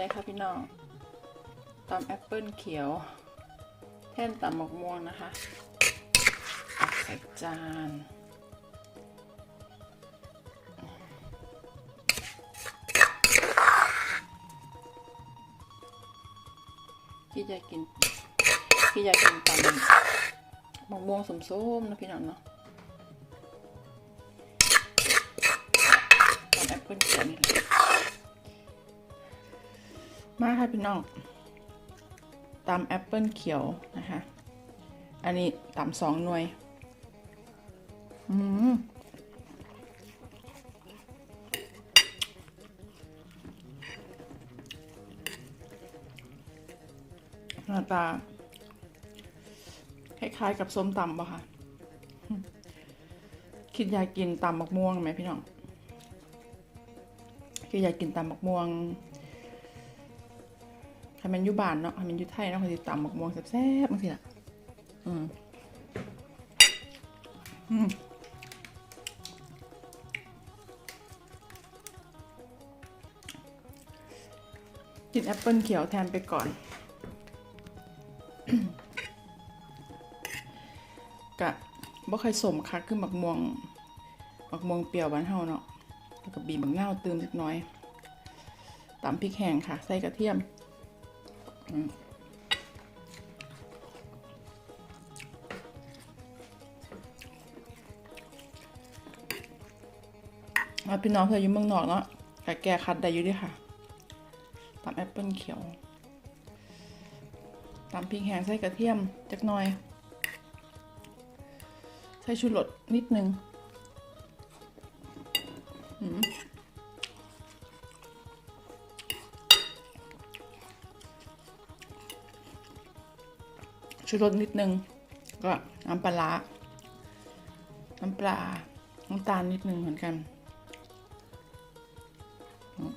ได้ค่ะพี่น้องตำแอปเปิลเขียว แท่นตำหมกม่วงนะคะตักใส่จานที่จะกินที่จะกินตำหมกม่วงสมส้มๆนะพี่น้องเนาะ มาค่ะพี่น้องตำแอปเปิลเขียวนะคะ อันนี้ตำสองหน่วย อืมหน้าตา คล้ายๆกับส้มตำป่ะคะคิดอยากกินตำมักม่วงไหมพี่น้องคิดอยากกินตำมักม่วง ให้มันอยู่บ้านเนาะให้มันอยู่ไทยเนาะคือตำมักม่วงแซ่บๆบางทีละอืมอืมกินแอปเปิลเขียวแทนไปก่อน กะบ่เคยสมคักคือหมักม่วงหมักม่วงเปรี้ยวบ้านเฮาเนาะแล้วก็บีบบักนาวเติมเล็กน้อยตำพริกแห้งค่ะ ใส่กระเทียม พี่น้องเพื่ออยู่เมืองนอกเนาะกะแก้คัดได้อยู่ด้วยค่ะตำแอปเปิลเขียวตำพริกแห้งใส่กระเทียมจักหน่อย ใส่ชูรสนิดนึง ชูรสนิดนึง ก็น้ำปลาร้าน้ำปลา น้ำตาลนิดนึงเหมือนกันอืม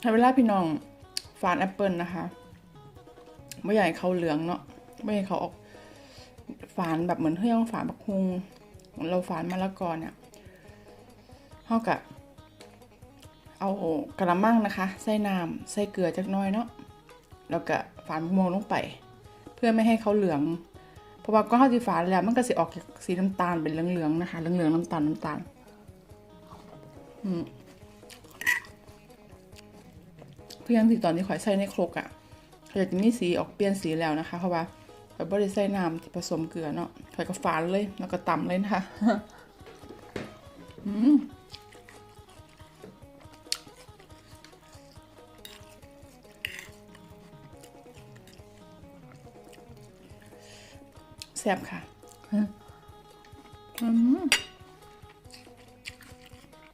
ให้เวลาพี่น้องฝานแอปเปิลนะคะ ไม่ให้เขาเหลืองเนาะ ไม่ให้เขาออก ฝานแบบเหมือนเฮื่องฝานบักฮุงเราฝานมะละกอเนี่ยเท่ากับเอากระมังนะคะ ใส่น้ำใส่เกลือจักน้อยเนาะแล้วก็ฝานมะม่วงลงไป เพื่อไม่ให้เขาเหลือง เพราะว่าก็เขาที่ฝานแล้วมันก็สิออกสีน้ำตาลเป็นเหลืองๆนะคะเหลืองๆน้ำตาลน้ำตาลอืมเพื่อนที่ตอนนี้ข่อยใส่ในโครกอะ่ะข่อยจะมีสีออกเปลี่ยนสีแล้วนะคะ เพราะว่า ข่อยบ่ได้ใส่น้ำที่ผสมเกลือเนาะข่อยก็ฝานเลย แล้วก็ตำเลยนะคะแซ่บค่ะ อืม